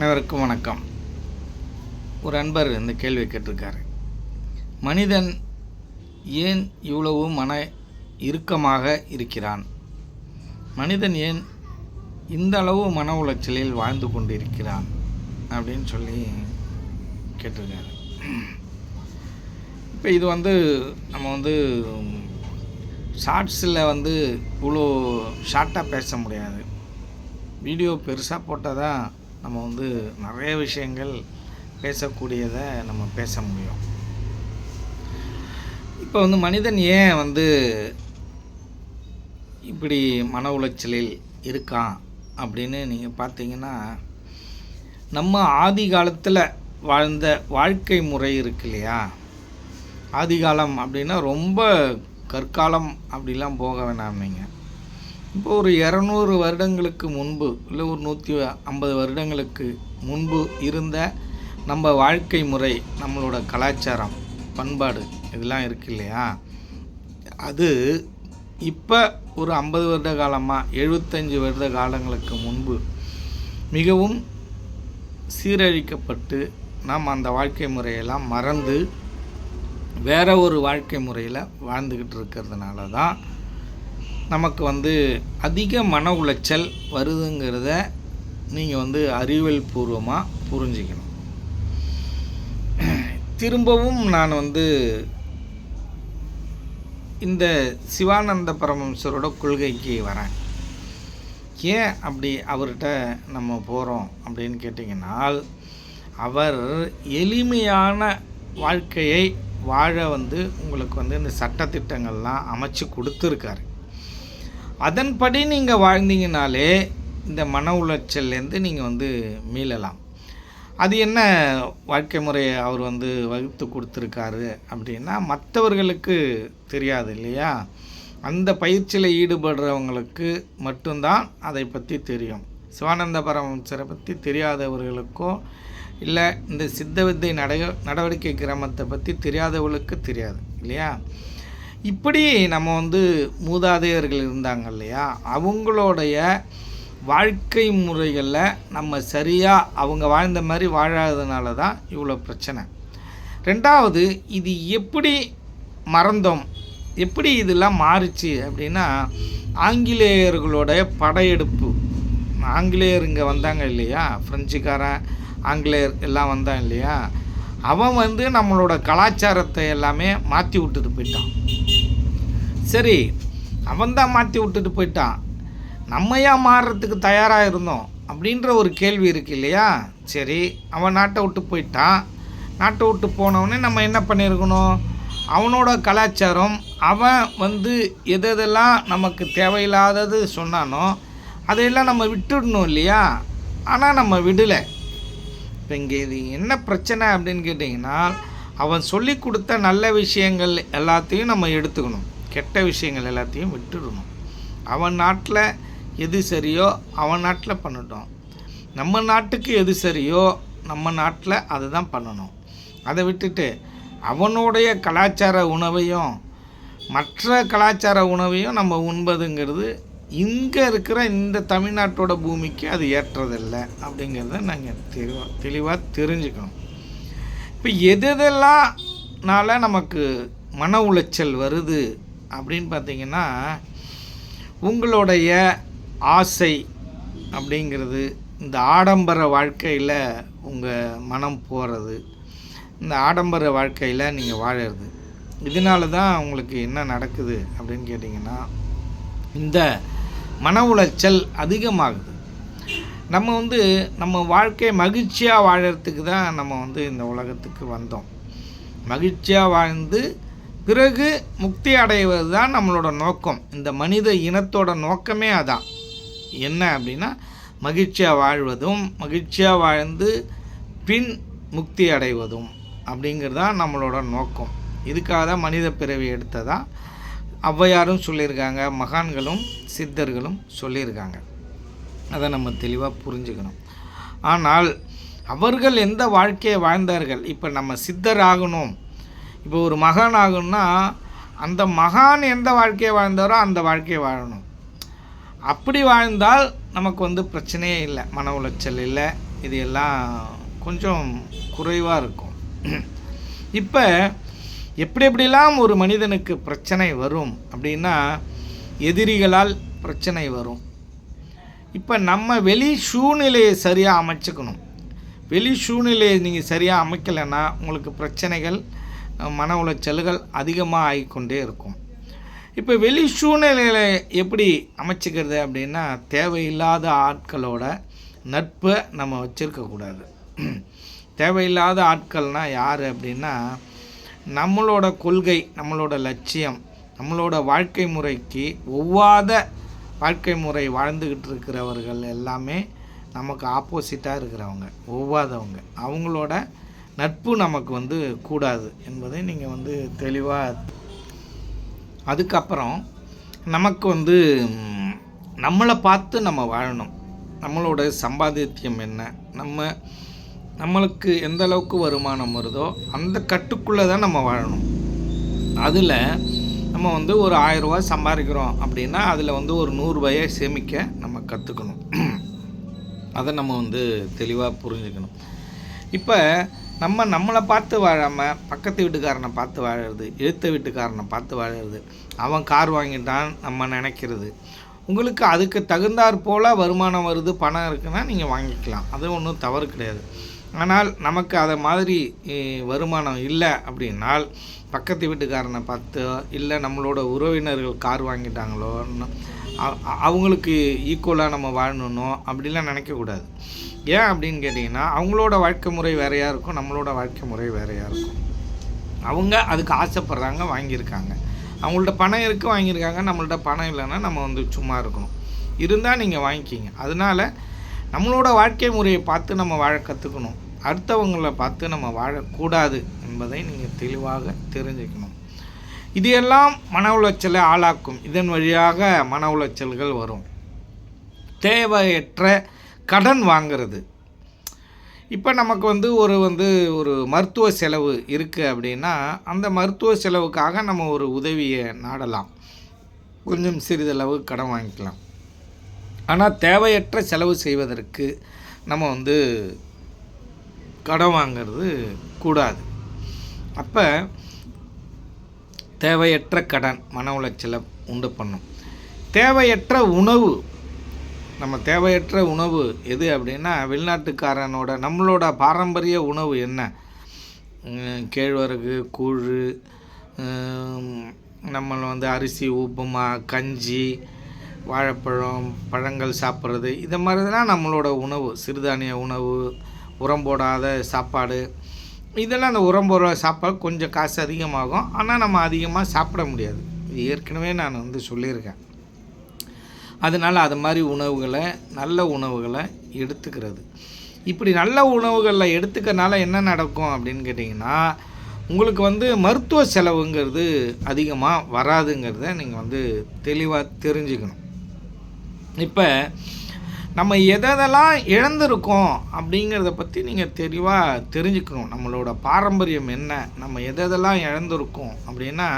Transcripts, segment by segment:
அனைவருக்கும் வணக்கம். ஒரு அன்பர் இந்த கேள்வி கேட்டிருக்காரு. மனிதன் ஏன் இவ்வளவு மன இறுக்கமாக இருக்கிறான்? மனிதன் ஏன் இந்த அளவு மன உளைச்சலில் வாழ்ந்து கொண்டிருக்கிறான்? அப்படின்னு சொல்லி கேட்டிருக்காரு. இப்போ இது வந்து நம்ம வந்து ஷார்ட்ஸில் வந்து இவ்வளோ ஷார்ட்டாக பேச முடியாது. வீடியோ பெருசாக போட்டால் தான் நம்ம வந்து நிறைய விஷயங்கள் பேசக்கூடியதை நம்ம பேச முடியும். இப்போ வந்து மனிதன் ஏன் வந்து இப்படி மன உளைச்சலில் இருக்கான் அப்படின்னு நீங்கள் பார்த்தீங்கன்னா நம்ம ஆதி காலத்தில் வாழ்ந்த வாழ்க்கை முறை இருக்கு இல்லையா? ஆதிகாலம் அப்படின்னா ரொம்ப கற்காலம் அப்படிலாம் போக வேணாம் நீங்கள் இப்போ ஒரு இரநூறு வருடங்களுக்கு முன்பு இல்லை ஒரு நூற்றி ஐம்பது வருடங்களுக்கு முன்பு இருந்த நம்ம வாழ்க்கை முறை நம்மளோட கலாச்சாரம் பண்பாடு இதெல்லாம் இருக்கு இல்லையா? அது இப்போ ஒரு ஐம்பது வருட காலமாக எழுபத்தஞ்சி வருட காலங்களுக்கு முன்பு மிகவும் சீரழிக்கப்பட்டு நாம் அந்த வாழ்க்கை முறையெல்லாம் மறந்து வேற ஒரு வாழ்க்கை முறையில் வாழ்ந்துக்கிட்டு இருக்கிறதுனால தான் நமக்கு வந்து அதிக மன உளைச்சல் வருதுங்கிறத நீங்கள் வந்து அறிவியல் பூர்வமாக புரிஞ்சுக்கணும். திரும்பவும் நான் வந்து இந்த சிவானந்த பரமஹம்சரோட கொள்கைக்கு வரேன். ஏன் அப்படி அவர்கிட்ட நம்ம போகிறோம் அப்படின்னு கேட்டிங்கன்னால் அவர் எளிமையான வாழ்க்கையை வாழ வந்து உங்களுக்கு வந்து இந்த சட்டத்திட்டங்கள்லாம் அமைச்சு கொடுத்துருக்காரு. அதன்படி நீங்கள் வாழ்ந்தீங்கனாலே இந்த மன உளைச்சல்லேருந்து நீங்கள் வந்து மீளலாம். அது என்ன வாழ்க்கை முறையை அவர் வந்து வகுத்து கொடுத்துருக்காரு அப்படின்னா மற்றவர்களுக்கு தெரியாது இல்லையா? அந்த பயிற்சியில் ஈடுபடுறவங்களுக்கு மட்டும்தான் அதை பற்றி தெரியும். சிவானந்த பரமசரை பற்றி தெரியாதவர்களுக்கோ இல்லை இந்த சித்த வித்தை நடவடிக்கை கிராமத்தை பற்றி தெரியாதவர்களுக்கு தெரியாது இல்லையா? இப்படி நம்ம வந்து மூதாதையர்கள் இருந்தாங்க இல்லையா? அவங்களுடைய வாழ்க்கை முறைகளில் நம்ம சரியாக அவங்க வாழ்ந்த மாதிரி வாழாததுனால தான் இவ்வளோ பிரச்சனை. ரெண்டாவது இது எப்படி மறந்தோம்? எப்படி இதெல்லாம் மாறுச்சு அப்படின்னா ஆங்கிலேயர்களுடைய படையெடுப்பு. ஆங்கிலேயர் இங்கே வந்தாங்க இல்லையா? ஃப்ரெஞ்சுக்காரன் ஆங்கிலேயர் எல்லாம் வந்தாங்க இல்லையா? அவன் வந்து நம்மளோட கலாச்சாரத்தை எல்லாமே மாற்றி விட்டுட்டு போயிட்டான். சரி அவன் தான் மாற்றி விட்டுட்டு போயிட்டான். நம்ம ஏன் மாறுறதுக்கு தயாராக இருந்தோம் அப்படின்ற ஒரு கேள்வி இருக்கு இல்லையா? சரி அவன் நாட்டை விட்டு போயிட்டான். நாட்டை விட்டு போனவொடனே நம்ம என்ன பண்ணியிருக்கணும்? அவனோட கலாச்சாரம் அவன் வந்து எதெல்லாம் நமக்கு தேவையில்லாதது சொன்னானோ அதையெல்லாம் நம்ம விட்டுடணும் இல்லையா? ஆனால் நம்ம விடலை. இப்போ இங்கே இது என்ன பிரச்சனை அப்படின்னு கேட்டிங்கன்னா அவன் சொல்லி கொடுத்த நல்ல விஷயங்கள் எல்லாத்தையும் நம்ம எடுத்துக்கணும். கெட்ட விஷயங்கள் எல்லாத்தையும் விட்டுடணும். அவன் நாட்டில் எது சரியோ அவன் நாட்டில் பண்ணட்டும். நம்ம நாட்டுக்கு எது சரியோ நம்ம நாட்டில் அதை தான் பண்ணணும். அதை விட்டுட்டு அவனுடைய கலாச்சார உணவையும் மற்ற கலாச்சார உணவையும் நம்ம உண்பதுங்கிறது இங்கே இருக்கிற இந்த தமிழ்நாட்டோட பூமிக்கு அது ஏற்றதில்லை அப்படிங்கிறத நாங்கள் தெளிவாக தெளிவாக தெரிஞ்சுக்கணும். இப்போ எது எதெல்லாம்னால நமக்கு மன உளைச்சல் வருது அப்படின்னு பார்த்தீங்கன்னா உங்களுடைய ஆசை அப்படிங்கிறது இந்த ஆடம்பர வாழ்க்கையில் உங்கள் மனம் போகிறது இந்த ஆடம்பர வாழ்க்கையில் நீங்கள் வாழறது. இதனால தான் உங்களுக்கு என்ன நடக்குது அப்படின்னு கேட்டிங்கன்னா இந்த மன உளைச்சல் அதிகமாகுது. நம்ம வந்து நம்ம வாழ்க்கையை மகிழ்ச்சியாக வாழறதுக்கு தான் நம்ம வந்து இந்த உலகத்துக்கு வந்தோம். மகிழ்ச்சியாக வாழ்ந்து பிறகு முக்தி அடைவது தான் நம்மளோட நோக்கம். இந்த மனித இனத்தோட நோக்கமே அதான். என்ன அப்படின்னா மகிழ்ச்சியாக வாழ்வதும் மகிழ்ச்சியாக வாழ்ந்து பின் முக்தி அடைவதும் அப்படிங்கிறது தான் நம்மளோட நோக்கம். இதுக்காக தான் மனித பிறவி எடுத்ததா? ஔவையாரும் சொல்லியிருக்காங்க மகான்களும் சித்தர்களும் சொல்லியிருக்காங்க. அதை நம்ம தெளிவாக புரிஞ்சுக்கணும். ஆனால் அவர்கள் எந்த வாழ்க்கையை வாழ்ந்தார்கள்? இப்போ நம்ம சித்தர் ஆகணும். இப்போ ஒரு மகான் ஆகும்னா அந்த மகான் எந்த வாழ்க்கையை வாழ்ந்தாரோ அந்த வாழ்க்கையை வாழணும். அப்படி வாழ்ந்தால் நமக்கு வந்து பிரச்சனையே இல்லை மன உளைச்சல் இல்லை. இது எல்லாம் கொஞ்சம் குறைவாக இருக்கும். இப்போ எப்படி எப்படிலாம் ஒரு மனிதனுக்கு பிரச்சனை வரும் அப்படின்னா எதிரிகளால் பிரச்சனை வரும். இப்போ நம்ம வெளி சூழ்நிலையை சரியாக அமைச்சுக்கணும். வெளி சூழ்நிலையை நீங்கள் சரியாக அமைக்கலைன்னா உங்களுக்கு பிரச்சனைகள் மன உளைச்சல்கள் அதிகமாக ஆகிக்கொண்டே இருக்கும். இப்போ வெளி சூழ்நிலைகளை எப்படி அமைச்சிக்கிறது அப்படின்னா தேவையில்லாத ஆட்களோட நட்பை நம்ம வச்சுருக்கக்கூடாது தேவையில்லாத ஆட்கள்னால் யார் அப்படின்னா நம்மளோட கொள்கை நம்மளோட லட்சியம் நம்மளோட வாழ்க்கை முறைக்கு ஒவ்வாத வாழ்க்கை முறை வாழ்ந்துக்கிட்டு இருக்கிறவர்கள் எல்லாமே நமக்கு ஆப்போசிட்டாக இருக்கிறவங்க ஒவ்வாதவங்க. அவங்களோட நட்பு நமக்கு வந்து கூடாது என்பதை நீங்கள் வந்து தெளிவாக அதுக்கப்புறம் நமக்கு வந்து நம்மளை பார்த்து நம்ம வாழணும். நம்மளோட சம்பாதித்தியம் என்ன? நம்ம நம்மளுக்கு எந்த அளவுக்கு வருமானம் வருதோ அந்த கட்டுக்குள்ளே தான் நம்ம வாழணும். அதில் நம்ம வந்து ஒரு ஆயிரரூவா சம்பாதிக்கிறோம் அப்படின்னா அதில் வந்து ஒரு நூறுரூபாயை சேமிக்க நம்ம கற்றுக்கணும். அதை நம்ம வந்து தெளிவாக புரிஞ்சுக்கணும். இப்போ நம்ம நம்மளை பார்த்து வாழாமல் பக்கத்து வீட்டுக்காரனை பார்த்து வாழறது எழுத்த வீட்டுக்காரனை பார்த்து வாழறது அவன் கார் வாங்கிட்டான் நம்ம நினைக்கிறது. உங்களுக்கு அதுக்கு தகுந்தாற் போல் வருமானம் வருது பணம் இருக்குன்னா நீங்கள் வாங்கிக்கலாம். அது ஒன்றும் தவறு கிடையாது. ஆனால் நமக்கு அதை மாதிரி வருமானம் இல்லை அப்படின்னால் பக்கத்து வீட்டுக்காரனை பார்த்து இல்லை நம்மளோட உறவினர்கள் கார் வாங்கிட்டாங்களோ அவங்களுக்கு ஈக்குவலாக நம்ம வாழணும் அப்படிலாம் நினைக்கக்கூடாது ஏன் அப்படின்னு கேட்டிங்கன்னா அவங்களோட வாழ்க்கை முறை வேறையாக இருக்கும் நம்மளோட வாழ்க்கை முறை வேறையாக இருக்கும். அவங்க அதுக்கு ஆசைப்படுறாங்க வாங்கியிருக்காங்க. அவங்கள்ட்ட பணம் இருக்குது வாங்கியிருக்காங்க நம்மள்ட்ட பணம் இல்லைன்னா நம்ம வந்து சும்மா இருக்கணும். இருந்தால் நீங்கள் வாங்கிக்கிங்க. அதனால் நம்மளோட வாழ்க்கை முறையை பார்த்து நம்ம வாழ கற்றுக்கணும் அடுத்தவங்களை பார்த்து நம்ம வாழக்கூடாது என்பதை நீங்கள் தெளிவாக தெரிஞ்சுக்கணும். இது எல்லாம் மன உளைச்சலை ஆளாக்கும். இதன் வழியாக மன உளைச்சல்கள் வரும். தேவையற்ற கடன் வாங்குறது. இப்போ நமக்கு வந்து ஒரு வந்து ஒரு மருத்துவ செலவு இருக்குது அப்படின்னா அந்த மருத்துவ செலவுக்காக நம்ம ஒரு உதவியை நாடலாம். கொஞ்சம் சிறிதளவு கடன் வாங்கிக்கலாம். ஆனால் தேவையற்ற செலவு செய்வதற்கு நம்ம வந்து கடன் வாங்கிறது கூடாது. அப்போ தேவையற்ற கடன் மன உளைச்சலை உண்டு பண்ணும். தேவையற்ற உணவு நம்ம தேவையற்ற உணவு எது அப்படின்னா வெளிநாட்டுக்காரனோட நம்மளோட பாரம்பரிய உணவு என்ன? கேழ்வரகு கூழ் நம்ம வந்து அரிசி உப்புமா கஞ்சி வாழைப்பழம் பழங்கள் சாப்பிட்றது. இது மாதிரிலாம் நம்மளோட உணவு. சிறுதானிய உணவு உரம் போடாத சாப்பாடு. இதெல்லாம் அந்த உரம் போடுற சாப்பாடு கொஞ்சம் காசு அதிகமாகும். ஆனால் நம்ம அதிகமாக சாப்பிட முடியாது. இது ஏற்கனவே நான் வந்து சொல்லியிருக்கேன். அதனால் அது மாதிரி உணவுகளை நல்ல உணவுகளை எடுத்துக்கிறது. இப்படி நல்ல உணவுகளில் எடுத்துக்கனால என்ன நடக்கும் அப்படின்னு கேட்டிங்கன்னா உங்களுக்கு வந்து மருத்துவ செலவுங்கிறது அதிகமாக வராதுங்கிறத நீங்கள் வந்து தெளிவாக தெரிஞ்சுக்கணும். இப்போ நம்ம எதெல்லாம் இழந்திருக்கோம் அப்படிங்கிறத பற்றி நீங்கள் தெளிவாக தெரிஞ்சுக்கணும். நம்மளோட பாரம்பரியம் என்ன? நம்ம எதெல்லாம் இழந்திருக்கோம் அப்படின்னா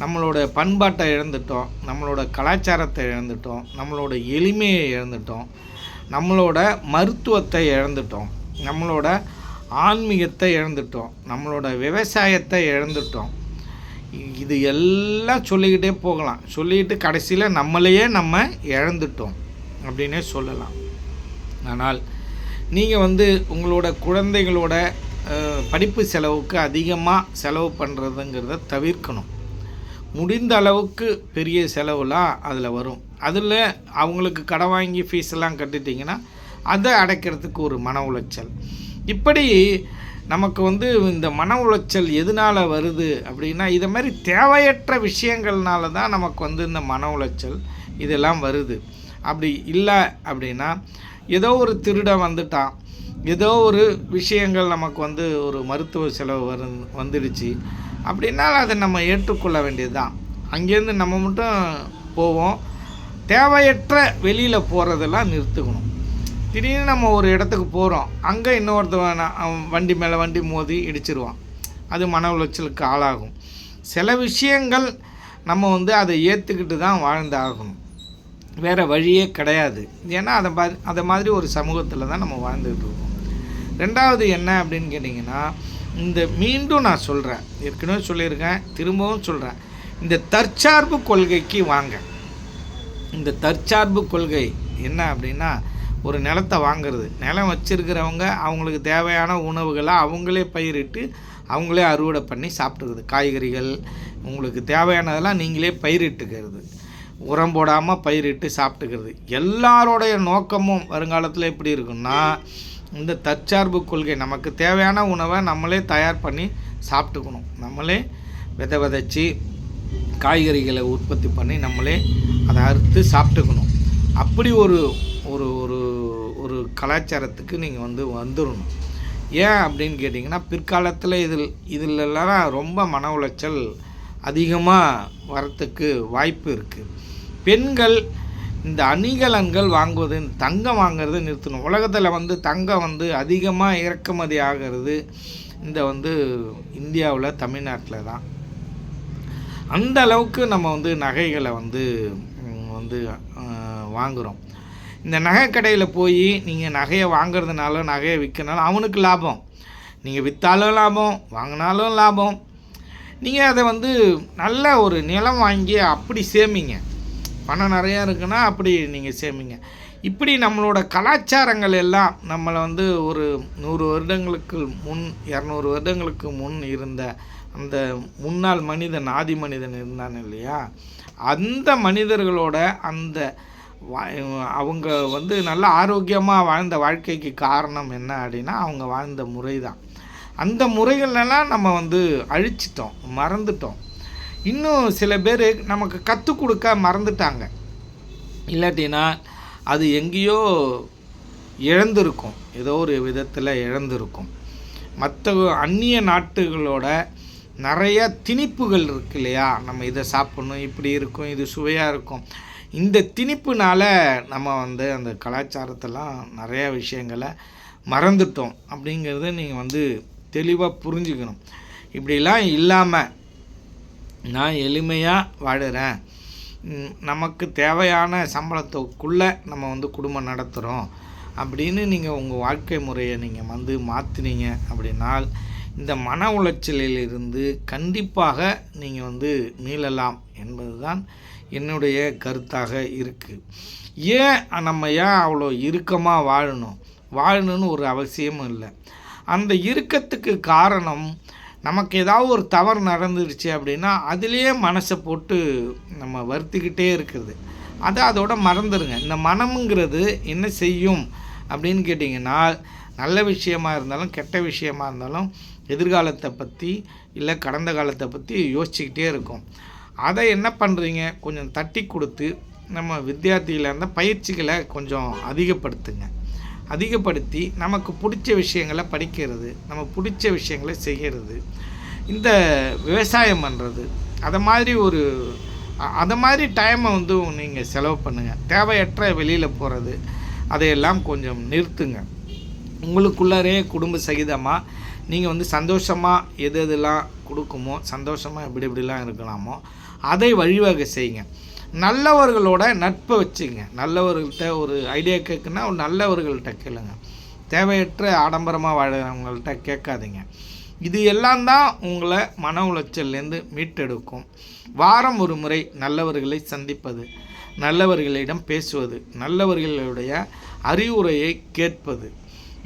நம்மளோட பண்பாட்டை இழந்துட்டோம் நம்மளோட கலாச்சாரத்தை இழந்துட்டோம் நம்மளோட எளிமையை இழந்துட்டோம் நம்மளோட மருத்துவத்தை இழந்துட்டோம் நம்மளோட ஆன்மீகத்தை இழந்துட்டோம் நம்மளோட விவசாயத்தை இழந்துட்டோம். இது எல்லாம் சொல்லிக்கிட்டே போகலாம். சொல்லிக்கிட்டு கடைசியில் நம்மளையே நம்ம இழந்துட்டோம் அப்படின்னே சொல்லலாம். ஆனால் நீங்கள் வந்து உங்களோட குழந்தைகளோட படிப்பு செலவுக்கு அதிகமாக செலவு பண்ணுறதுங்கிறத தவிர்க்கணும். முடிந்த அளவுக்கு பெரிய செலவுலாம் அதில் வரும். அதில் அவங்களுக்கு கடன் வாங்கி ஃபீஸ் எல்லாம் கட்டிட்டிங்கன்னா அதை அடைக்கிறதுக்கு ஒரு மன உளைச்சல். இப்படி நமக்கு வந்து இந்த மன உளைச்சல் எதனால் வருது அப்படின்னா இதை மாதிரி தேவையற்ற விஷயங்கள்னால தான் நமக்கு வந்து இந்த மன உளைச்சல் இதெல்லாம் வருது. அப்படி இல்லை அப்படின்னா ஏதோ ஒரு திருடன் வந்துட்டான். ஏதோ ஒரு விஷயங்கள் நமக்கு வந்து ஒரு மருத்துவ செலவு வரு வந்துடுச்சு. அப்படின்னா அதை நம்ம ஏற்றுக்கொள்ள வேண்டியது தான் அங்கேருந்து நம்ம மட்டும் போவோம். தேவையற்ற வெளியில் போகிறதெல்லாம் நிறுத்துக்கணும். திடீர்னு நம்ம ஒரு இடத்துக்கு போகிறோம் அங்கே இன்னொருத்தவன் வண்டி மேலே வண்டி மோதி இடிச்சிருவான். அது மன உளைச்சலுக்கு ஆளாகும். சில விஷயங்கள் நம்ம வந்து அதை ஏற்றுக்கிட்டு தான் வாழ்ந்தாகணும். வேறு வழியே கிடையாது. ஏன்னா அதை மாதிரி அதை மாதிரி ஒரு சமூகத்தில் தான் நம்ம வாழ்ந்துக்கிட்டு இருக்கோம். ரெண்டாவது என்ன அப்படின்னு கேட்டிங்கன்னா இந்த மீண்டும் நான் சொல்கிறேன் ஏற்கனவே சொல்லியிருக்கேன் திரும்பவும் சொல்கிறேன் இந்த தற்சார்பு கொள்கைக்கு வாங்க. இந்த தற்சார்பு கொள்கை என்ன அப்படின்னா ஒரு நிலத்தை வாங்குறது. நிலம் வச்சுருக்கிறவங்க அவங்களுக்கு தேவையான உணவுகளை அவங்களே பயிரிட்டு அவங்களே அறுவடை பண்ணி சாப்பிட்டுக்கிறது. காய்கறிகள் உங்களுக்கு தேவையானதெல்லாம் நீங்களே பயிரிட்டுக்கிறது. உரம் போடாமல் பயிரிட்டு சாப்பிட்டுக்கிறது. எல்லாரோடைய நோக்கமும் வருங்காலத்தில் எப்படி இருக்குன்னா இந்த தற்சார்பு கொள்கை நமக்கு தேவையான உணவை நம்மளே தயார் பண்ணி சாப்பிட்டுக்கணும். நம்மளே விதை விதைச்சி காய்கறிகளை உற்பத்தி பண்ணி நம்மளே அதை அறுத்து சாப்பிட்டுக்கணும். அப்படி ஒரு ஒரு ஒரு ஒரு கலாச்சாரத்துக்கு நீங்கள் வந்து வந்துடணும். ஏன் அப்படின்னு கேட்டிங்கன்னா பிற்காலத்தில் இதில் இதிலெல்லாம் ரொம்ப மன உளைச்சல் அதிகமாக வரத்துக்கு வாய்ப்பு இருக்குது பெண்கள் இந்த அணிகலன்கள் வாங்குவது தங்கம் வாங்கிறத நிறுத்தணும். உலகத்தில் வந்து தங்கம் வந்து அதிகமாக இறக்குமதி ஆகிறது இந்த வந்து இந்தியாவில் தமிழ்நாட்டில் தான். அந்த அளவுக்கு நம்ம வந்து நகைகளை வந்து வந்து வாங்குகிறோம் இந்த நகை கடையில் போய் நீங்கள் நகையை வாங்குறதுனால நகையை விற்கிறனால அவனுக்கு லாபம். நீங்கள் விற்றாலும் லாபம் வாங்கினாலும் லாபம். நீங்கள் அதை வந்து நல்ல ஒரு நிலம் வாங்கி அப்படி சேமிங்க. பணம் நிறையா இருக்குன்னா அப்படி நீங்கள் சேமிங்க. இப்படி நம்மளோட கலாச்சாரங்கள் எல்லாம் நம்மளை வந்து ஒரு நூறு வருடங்களுக்கு முன் இரநூறு வருடங்களுக்கு முன் இருந்த அந்த முன்னாள் மனிதன் ஆதி மனிதன் இருந்தான் இல்லையா? அந்த மனிதர்களோட அந்த அவங்க வந்து நல்ல ஆரோக்கியமாக வாழ்ந்த வாழ்க்கைக்கு காரணம் என்ன அப்படின்னா அவங்க வாழ்ந்த முறை தான் அந்த முறைகளெல்லாம் நம்ம வந்து அழிச்சிட்டோம் மறந்துட்டோம். இன்னும் சில பேர் நமக்கு கற்றுக் கொடுக்க மறந்துட்டாங்க. இல்லாட்டினா அது எங்கேயோ இழந்திருக்கும். ஏதோ ஒரு விதத்தில் இழந்திருக்கும். மற்ற அந்நிய நாட்டுகளோட நிறைய திணிப்புகள் இருக்கு இல்லையா? நம்ம இதை சாப்பிட்ணும் இப்படி இருக்கும் இது சுவையாக இருக்கும். இந்த திணிப்புனால் நம்ம வந்து அந்த கலாச்சாரத்தெல்லாம் நிறையா விஷயங்களை மறந்துட்டோம். அப்படிங்கிறத நீங்கள் வந்து தெளிவாக புரிஞ்சுக்கணும். இப்படிலாம் இல்லாமல் நான் எளிமையாக வாழ்கிறேன் நமக்கு தேவையான சம்பளத்துக்குள்ளே நம்ம வந்து குடும்பம் நடத்துகிறோம் அப்படின்னு நீங்கள் உங்கள் வாழ்க்கை முறையை நீங்கள் வந்து மாற்றினீங்க அப்படின்னால் இந்த மன உளைச்சலில் இருந்து கண்டிப்பாக நீங்கள் வந்து மீளலாம் என்பது தான் என்னுடைய கருத்தாக இருக்குது ஏன் நம்ம ஏன் அவ்வளோ இறுக்கமாக வாழணும்? வாழணும்னு ஒரு அவசியமும் இல்லை. அந்த இறுக்கத்துக்கு காரணம் நமக்கு ஏதாவது ஒரு தவறு நடந்துருச்சு அப்படின்னா அதுலேயே மனசை போட்டு நம்ம வருத்திக்கிட்டே இருக்கிறது. அதை அதோட மறந்துடுங்க இந்த மனமுங்கிறது என்ன செய்யும் அப்படின்னு கேட்டிங்கன்னா நல்ல விஷயமா இருந்தாலும் கெட்ட விஷயமா இருந்தாலும் எதிர்காலத்தை பற்றி இல்லை கடந்த காலத்தை பற்றி யோசிச்சுக்கிட்டே இருக்கும். அதை என்ன பண்ணுறீங்க கொஞ்சம் தட்டி கொடுத்து நம்ம வித்தியார்த்தியில் இருந்தால் பயிற்சிகளை கொஞ்சம் அதிகப்படுத்துங்க. அதிகப்படுத்தி நமக்கு பிடிச்ச விஷயங்களை படிக்கிறது நம்ம பிடிச்ச விஷயங்களை செய்கிறது. இந்த விவசாயம் பண்ணுறது அதை மாதிரி ஒரு அதை மாதிரி டைமை வந்து நீங்கள் செலவு பண்ணுங்கள் தேவையற்ற வெளியில் போகிறது அதையெல்லாம் கொஞ்சம் நிறுத்துங்க. உங்களுக்குள்ளாரே குடும்ப சகிதமாக நீங்கள் வந்து சந்தோஷமாக எது எதெல்லாம் கொடுக்குமோ சந்தோஷமாக எப்படி எப்படிலாம் இருக்கலாமோ அதை வழிவகை செய்யுங்க. நல்லவர்களோட நட்பை வச்சுங்க. நல்லவர்கள்ட்ட ஒரு ஐடியா கேட்குன்னா ஒரு நல்லவர்கள்ட்ட கேளுங்க. தேவையற்ற ஆடம்பரமாக வாழறவங்கள்ட்ட கேட்காதீங்க. இது எல்லாம் தான் உங்களை மன உளைச்சல்லேருந்து மீட்டெடுக்கும். வாரம் ஒரு முறை நல்லவர்களை சந்திப்பது நல்லவர்களிடம் பேசுவது நல்லவர்களுடைய அறிவுரையை கேட்பது.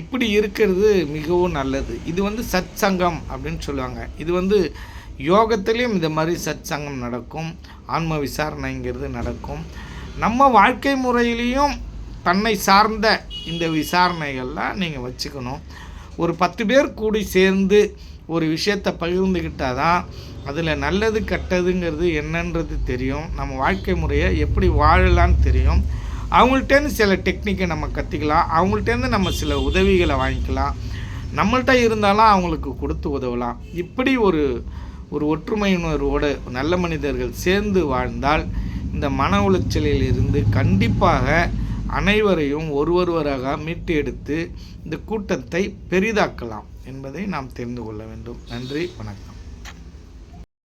இப்படி இருக்கிறது மிகவும் நல்லது. இது வந்து சத் சங்கம் அப்படின்னு சொல்லுவாங்க. இது வந்து யோகத்திலையும் இந்த மாதிரி சத் சங்கம் நடக்கும் ஆன்ம விசாரணைங்கிறது நடக்கும். நம்ம வாழ்க்கை முறையிலையும் தன்னை சார்ந்த இந்த விசாரணைகள்லாம் நீங்கள் வச்சுக்கணும். ஒரு பத்து பேர் கூடி சேர்ந்து ஒரு விஷயத்தை பகிர்ந்துக்கிட்டால் தான் அதில் நல்லது கெட்டதுங்கிறது என்னன்றது தெரியும். நம்ம வாழ்க்கை முறையை எப்படி வாழலான்னு தெரியும். அவங்கள்ட்டேருந்து சில டெக்னிக்கை நம்ம கற்றுக்கலாம் அவங்கள்ட்டேருந்து நம்ம சில உதவிகளை வாங்கிக்கலாம். நம்மள்கிட்ட இருந்தாலும் அவங்களுக்கு கொடுத்து உதவலாம். இப்படி ஒரு ஒரு ஒற்றுமை உணர்வோடு நல்ல மனிதர்கள் சேர்ந்து வாழ்ந்தால் இந்த மன உளைச்சலில் இருந்து கண்டிப்பாக அனைவரையும் ஒருவொருவராக மீட்டு எடுத்து இந்த கூட்டத்தை பெரிதாக்கலாம் என்பதை நாம் தெரிந்து கொள்ள வேண்டும். நன்றி வணக்கம்.